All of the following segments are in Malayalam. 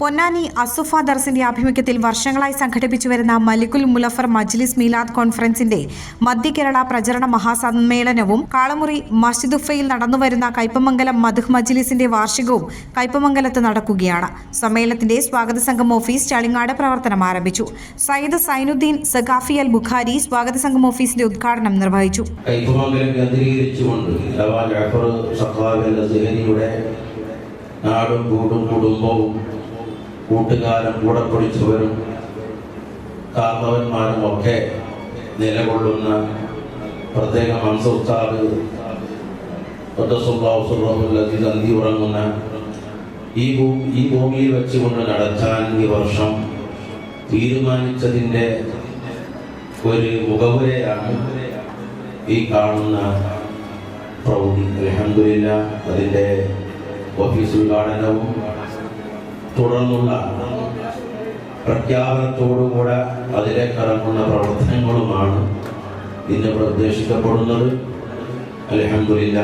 പൊന്നാനി അസുഫ ദർസിന്റെ ആഭിമുഖ്യത്തിൽ വർഷങ്ങളായി സംഘടിപ്പിച്ചു വരുന്ന മലിക്കുൽ മുലഫർ മജ്ലിസ് മീലാദ് കോൺഫറൻസിന്റെ മധ്യകേരള പ്രചരണ മഹാസമ്മേളനവും കാളമുറി മസ്ജിദുഫയിൽ നടന്നുവരുന്ന കൈപ്പമംഗലം മധുഹ് മജ്ലിസിന്റെ വാർഷികവും കൈപ്പമംഗലത്ത് നടക്കുകയാണ്. സമ്മേളനത്തിന്റെ സ്വാഗത സംഘം ഓഫീസ് ചളിങ്ങാട് പ്രവർത്തനം ആരംഭിച്ചു. സയ്യിദ് സൈനുദ്ദീൻ സഖാഫി അൽ ബുഖാരി സ്വാഗത സംഘം ഓഫീസിന്റെ ഉദ്ഘാടനം നിർവഹിച്ചു. കേന്ദ്രീകരിച്ചുകൊണ്ട് നാടും കൂടും കുടുംബവും കൂട്ടുകാരും കൂടെ പിടിച്ചവരും കാർണവന്മാരും ഒക്കെ നിലകൊള്ളുന്ന പ്രത്യേക മൻസുത്താദ് അന്തി ഉറങ്ങുന്ന ഈ ഈ ഭൂമിയിൽ വെച്ചുകൊണ്ട് നടത്താൻ ഈ വർഷം തീരുമാനിച്ചതിന്റെ ഒരു മുഖവുരയാണ് ഈ കാണുന്ന പ്രൗഢി. അലഹമില്ല അതിന്റെ ഓഫീസ് ഉദ്ഘാടനവും തുടർന്നുള്ള പ്രഖ്യാപനത്തോടുകൂടെ അതിലേക്ക് ഇറങ്ങുന്ന പ്രവർത്തനങ്ങളുമാണ് ഇന്ന് പ്രതീക്ഷിക്കപ്പെടുന്നത് അലഹമില്ല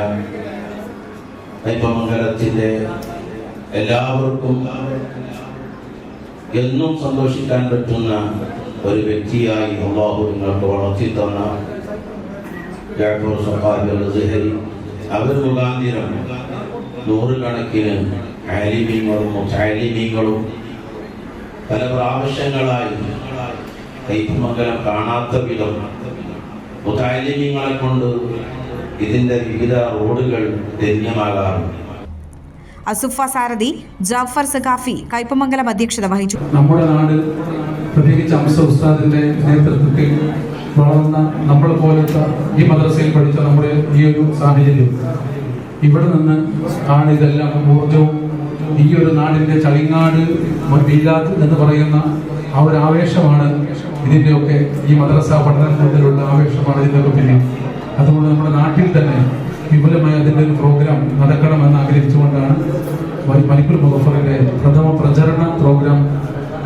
കൈപ്പമംഗലത്തിന്റെ എല്ലാവർക്കും എന്നും സന്തോഷിക്കാൻ പറ്റുന്ന ഒരു വ്യക്തിയായി അള്ളാഹു നിങ്ങൾക്ക് വളർത്തി തന്ന ജാഫർ അൽ-സുഹരി അവർ മുഖാന്തിരം നൂറുകണക്കിന് ആലിമീങ്ങളും മുത്താലിമീങ്ങളും പല പ്രാവശ്യങ്ങളായി കൈപ്പമംഗലം കാണാത്ത വിധം മുതാലിമീങ്ങളെ കൊണ്ട് ഇതിന്റെ വിവിധ റോഡുകൾ ധന്യമാകാറുണ്ട് അസുഫ സാരഥി ജാഫർ സഖാഫി കൈപ്പമംഗലം അധ്യക്ഷത വഹിച്ചു. നമ്മുടെ നാട് പ്രത്യേകിച്ച് അംസ ഉസ്താദിന്റെ നേതൃത്വത്തിൽ വളർന്ന നമ്മളെ പോലത്തെ ഈ മദ്രസയിൽ പഠിച്ച നമ്മുടെ ഈ ഒരു സാഹചര്യം. ഇവിടെ നിന്ന് ആണ് ഇതെല്ലാം ഊർജവും ഈ ഒരു നാടിന്റെ ചളിങ്ങാട് മീലാത്ത് എന്ന് പറയുന്ന ആ ഒരു ആവേശമാണ് ഇതിന്റെയൊക്കെ ഈ മദ്രസ പഠനം ആവേശമാണ് ഇതിന്റെ പിന്നിൽ. അതുകൊണ്ട് നമ്മുടെ നാട്ടിൽ തന്നെ വിപുലമായ അതിന്റെ ഒരു പ്രോഗ്രാം നടക്കണമെന്ന് ആഗ്രഹിച്ചുകൊണ്ടാണ് മ- മണിപ്പൂർ മുഖഫറിന്റെ പ്രഥമ പ്രചരണ പ്രോഗ്രാം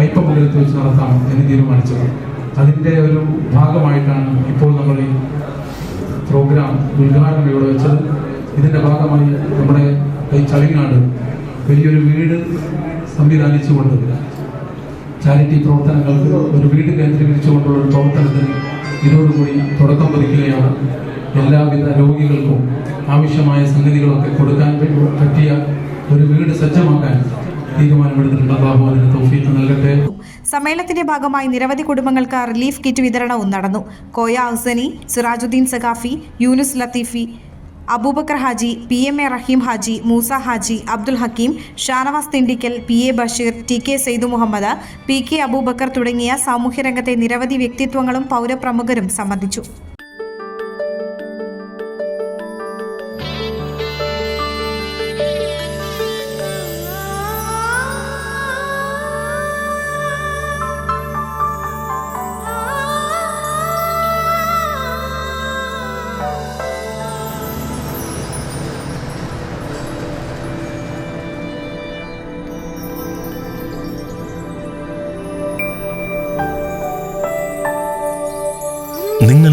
കൈപ്പമുകളിൽ വെച്ച് നടത്താം എന്ന് തീരുമാനിച്ചത്. അതിന്റെ ഒരു ഭാഗമായിട്ടാണ് ഇപ്പോൾ നമ്മൾ ഈ പ്രോഗ്രാം ഉദ്ഘാടനം ഇവിടെ വെച്ചത്. ഇതിന്റെ ഭാഗമായി നമ്മുടെ ഈ ചളിങ്ങാട് വലിയൊരു വീട് സംവിധാനിച്ചുകൊണ്ട് ചാരിറ്റി പ്രവർത്തനങ്ങൾക്ക് ഒരു വീട് കേന്ദ്രീകരിച്ചുകൊണ്ടുള്ള ഒരു പ്രവർത്തനത്തിന് ഇതോടുകൂടി തുടക്കം കുറിക്കുകയാണ്. എല്ലാവിധ രോഗികൾക്കും ആവശ്യമായ സംഗതികളൊക്കെ കൊടുക്കാൻ പറ്റി- പറ്റിയ ഒരു വീട് സജ്ജമാക്കാൻ സമ്മേളനത്തിന്റെ ഭാഗമായി നിരവധി കുടുംബങ്ങൾക്ക് റിലീഫ് കിറ്റ് വിതരണവും നടന്നു. Koya Husani Sirajuddin Saqafi Yunus Latheefi Abubakar Haji P M A Raheem Haji Moosa Haji Abdul Hakeem Shanavas Thindikkal P A Basheer T K Seydu Muhammad P K Abubakar തുടങ്ങിയ സാമൂഹ്യരംഗത്തെ നിരവധി വ്യക്തിത്വങ്ങളും പൗരപ്രമുഖരും സംബന്ധിച്ചു.